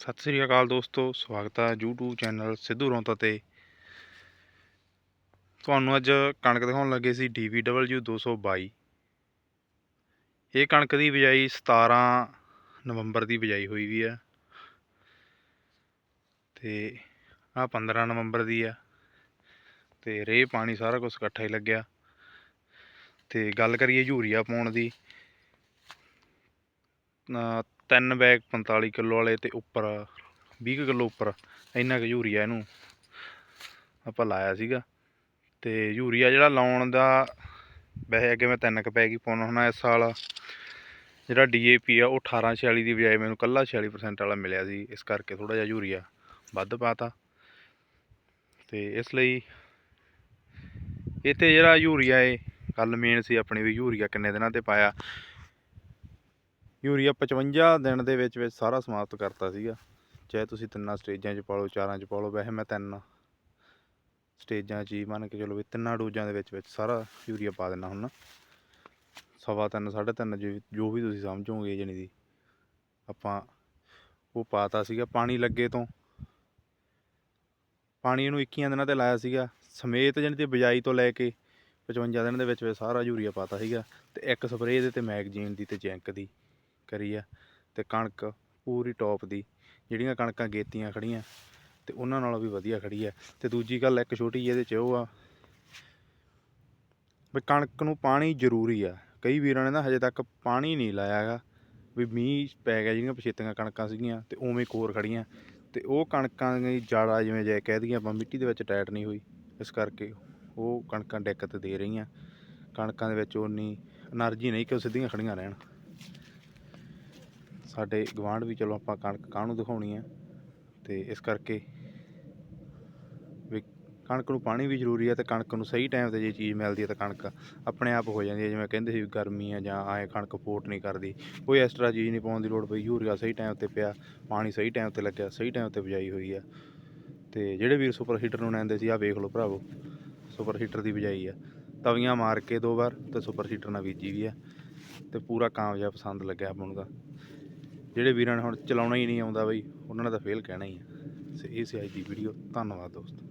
ਸਤਿ ਸ੍ਰੀ ਅਕਾਲ ਦੋਸਤੋ, ਸਵਾਗਤ ਹੈ YouTube ਚੈਨਲ ਸਿੱਧੂ ਰੌਂਤਾ ਤੇ। ਤੁਹਾਨੂੰ ਅੱਜ ਕਣਕ ਦਿਖਾਉਣ ਲੱਗੇ ਸੀ DVW 222 ਇਹ ਕਣਕ ਦੀ ਬਿਜਾਈ 17 ਨਵੰਬਰ ਦੀ ਬਿਜਾਈ ਹੋਈ ਵੀ ਆ। ਤੇ ਆ 15 ਨਵੰਬਰ ਦੀ ਆ। ਤੇ ਰੇਹ ਪਾਣੀ ਸਾਰਾ ਕੁਝ ਇਕੱਠਾ ਹੀ ਲੱਗਿਆ। ਤੇ ਗੱਲ ਕਰੀਏ ਯੂਰੀਆ ਪਾਉਣ ਦੀ ਤਿੰਨ ਬੈਗ 45 ਕਿਲੋ ਵਾਲੇ ਤੇ ਉੱਪਰ 20 ਕਿਲੋ ਉੱਪਰ, ਇੰਨਾ ਕੁ ਯੂਰੀਆ ਇਹਨੂੰ ਆਪਾਂ ਲਾਇਆ ਸੀਗਾ। ਤੇ ਯੂਰੀਆ ਜਿਹੜਾ ਲਾਉਣ ਦਾ ਵੈਸੇ ਅੱਗੇ ਮੈਂ ਤਿੰਨ ਕੁ ਪੈਗ ਹੀ ਪਾਉਣਾ ਹੁੰਦਾ ਇਸ ਸਾਲ। ਜਿਹੜਾ ਡੀਏਪੀ ਆ, ਉਹ 1846 ਦੀ ਬਜਾਏ ਮੈਨੂੰ ਕੱਲਾ 46% ਵਾਲਾ ਮਿਲਿਆ ਸੀ। ਇਸ ਕਰਕੇ ਥੋੜਾ ਜਿਹਾ ਯੂਰੀਆ ਵੱਧ ਪਾਤਾ। ਤੇ ਇਸ ਲਈ ਇੱਥੇ ਜਿਹੜਾ ਯੂਰੀਆ ਏ ਗੱਲ ਮੇਨ ਸੀ ਆਪਣੀ ਵੀ ਯੂਰੀਆ ਕਿੰਨੇ ਦਿਨਾਂ ਤੇ ਪਾਇਆ। ਯੂਰੀਆ 55 ਦਿਨ ਦੇ ਵਿੱਚ ਵਿੱਚ ਸਾਰਾ ਸਮਾਪਤ ਕਰਤਾ ਸੀਗਾ। ਚਾਹੇ ਤੁਸੀਂ ਤਿੰਨਾਂ ਸਟੇਜਾਂ 'ਚ ਪਾ ਲਓ ਚਾਰਾਂ 'ਚ ਪਾ ਲਓ ਵੈਸੇ ਮੈਂ ਤਿੰਨ ਸਟੇਜਾਂ 'ਚ ਹੀ ਮੰਨ ਕੇ ਚਲੋ ਵੀ ਤਿੰਨਾਂ ਡੋਜ਼ਾਂ ਦੇ ਵਿੱਚ ਵਿੱਚ ਸਾਰਾ ਯੂਰੀਆ ਪਾ ਦਿੰਦਾ ਹੁਣ ਸਵਾ ਤਿੰਨ, ਸਾਢੇ ਤਿੰਨ ਜੋ ਜੋ ਵੀ ਤੁਸੀਂ ਸਮਝੋਗੇ ਜਣੀ ਦੀ, ਆਪਾਂ ਉਹ ਪਾਤਾ ਸੀਗਾ ਪਾਣੀ ਲੱਗੇ ਤੋਂ। ਪਾਣੀ ਇਹਨੂੰ 21 ਦਿਨਾਂ ਤੇ ਲਾਇਆ ਸੀਗਾ। ਸਮੇਤ ਜਣੀ ਤੇ ਬਿਜਾਈ ਤੋਂ ਲੈ ਕੇ 55 ਦਿਨ ਦੇ ਵਿੱਚ ਵਿੱਚ ਸਾਰਾ ਯੂਰੀਆ ਪਾਤਾ ਸੀਗਾ। ਤੇ ਇੱਕ ਸਪਰੇਅ ਦੇ ਤੇ ਮੈਗਜ਼ੀਨ ਦੀ ਤੇ ਜੈਂਕ ਦੀ। ਕਰੀ ਆ ਤੇ ਕਣਕ ਪੂਰੀ ਟੌਪ ਦੀ, ਜਿਹੜੀਆਂ ਕਣਕਾਂ ਗੇਤੀਆਂ ਖੜੀਆਂ ਤੇ ਉਹਨਾਂ ਨਾਲੋਂ ਵੀ ਵਧੀਆ ਖੜੀ ਆ। ਤੇ ਦੂਜੀ ਗੱਲ ਇੱਕ ਛੋਟੀ ਜਿਹੀ ਇਹਦੇ ਚ ਉਹ ਆ ਵੀ ਕਣਕ ਨੂੰ ਪਾਣੀ ਜ਼ਰੂਰੀ ਆ। ਕਈ ਵੀਰਾਂ ਨੇ ਨਾ ਹਜੇ ਤੱਕ ਪਾਣੀ ਨਹੀਂ ਲਾਇਆ ਹੈਗਾ ਵੀ ਮੀਂਹ ਪੈ ਗਿਆ, ਜਿਹੜੀਆਂ ਪਛੇਤੀਆਂ ਕਣਕਾਂ ਸੀਗੀਆਂ ਤੇ ਉਵੇਂ ਕੋਰ ਖੜੀਆਂ ਤੇ ਉਹ ਕਣਕਾਂ ਦੀ ਜੜਾ ਜਿਵੇਂ ਜੇ ਕਹਿ ਦਈਏ ਆਪਾਂ ਮਿੱਟੀ ਦੇ ਵਿੱਚ ਟਾਈਟ ਨਹੀਂ ਹੋਈ, ਇਸ ਕਰਕੇ ਉਹ ਕਣਕਾਂ ਦਿੱਕਤ ਦੇ ਰਹੀਆਂ। ਕਣਕਾਂ ਦੇ ਵਿੱਚ ਉਹ ਉਨੀ એનર્ਜੀ ਨਹੀਂ ਕਿ ਉਹ ਸਿੱਧੀਆਂ ਖੜੀਆਂ ਰਹਿਣ। ਸਾਡੇ ਗਵਾਂਢ ਵੀ ਚਲੋ ਆਪਾਂ ਕਣਕ ਕਾਹਨੂੰ ਦਿਖਾਉਣੀ ਆ। ਤੇ ਇਸ ਕਰਕੇ ਵੀ ਕਣਕ ਨੂੰ ਪਾਣੀ ਵੀ ਜ਼ਰੂਰੀ ਹੈ ਤੇ ਕਣਕ ਨੂੰ ਸਹੀ ਟਾਈਮ ਤੇ ਜੇ ਚੀਜ਼ ਮਿਲਦੀ ਹੈ ਤਾਂ ਕਣਕ ਆਪਣੇ ਆਪ ਹੋ ਜਾਂਦੀ ਹੈ ਜਿਵੇਂ ਕਹਿੰਦੇ ਸੀ ਵੀ ਗਰਮੀ ਆ ਜਾਂ ਆਏ ਕਣਕ ਫੋਟ ਨਹੀਂ ਕਰਦੀ। ਕੋਈ ਐਕਸਟਰਾ ਚੀਜ਼ ਨਹੀਂ ਪਾਉਣ ਦੀ ਲੋੜ ਪਈ। ਯੂਰੀਆ ਸਹੀ ਟਾਈਮ ਤੇ ਪਿਆ, ਪਾਣੀ ਸਹੀ ਟਾਈਮ ਤੇ ਲੱਗਿਆ, ਸਹੀ ਟਾਈਮ ਤੇ ਬਿਜਾਈ ਹੋਈ ਆ। ਤੇ ਜਿਹੜੇ ਵੀਰ ਸੁਪਰ ਹੀਟਰ ਨੂੰ ਲੈਂਦੇ ਸੀ ਆ ਵੇਖ ਲਓ ਭਰਾਵੋ, ਸੁਪਰ ਹੀਟਰ ਦੀ ਬਿਜਾਈ ਆ। ਤਵੀਆਂ ਮਾਰ ਕੇ ਦੋ ਵਾਰ ਤੇ ਸੁਪਰ ਹੀਟਰ ਨਾਲ ਬੀਜੀ ਵੀ ਆ। ਤੇ ਪੂਰਾ ਕਾਮਯਾਬ ਪਸੰਦ ਲੱਗਿਆ ਆਪਾਂ ਨੂੰ ਤਾਂ। ਜਿਹੜੇ ਵੀਰਾਂ ਨੇ ਹੁਣ ਚਲਾਉਣਾ ਹੀ ਨਹੀਂ ਆਉਂਦਾ ਬਈ, ਉਹਨਾਂ ਨੇ ਤਾਂ ਫੇਲ ਕਹਿਣਾ ਹੀ ਹੈ ਤੇ ਇਹ ਸੀ ਅੱਜ ਦੀ ਵੀਡੀਓ ਧੰਨਵਾਦ ਦੋਸਤੋ।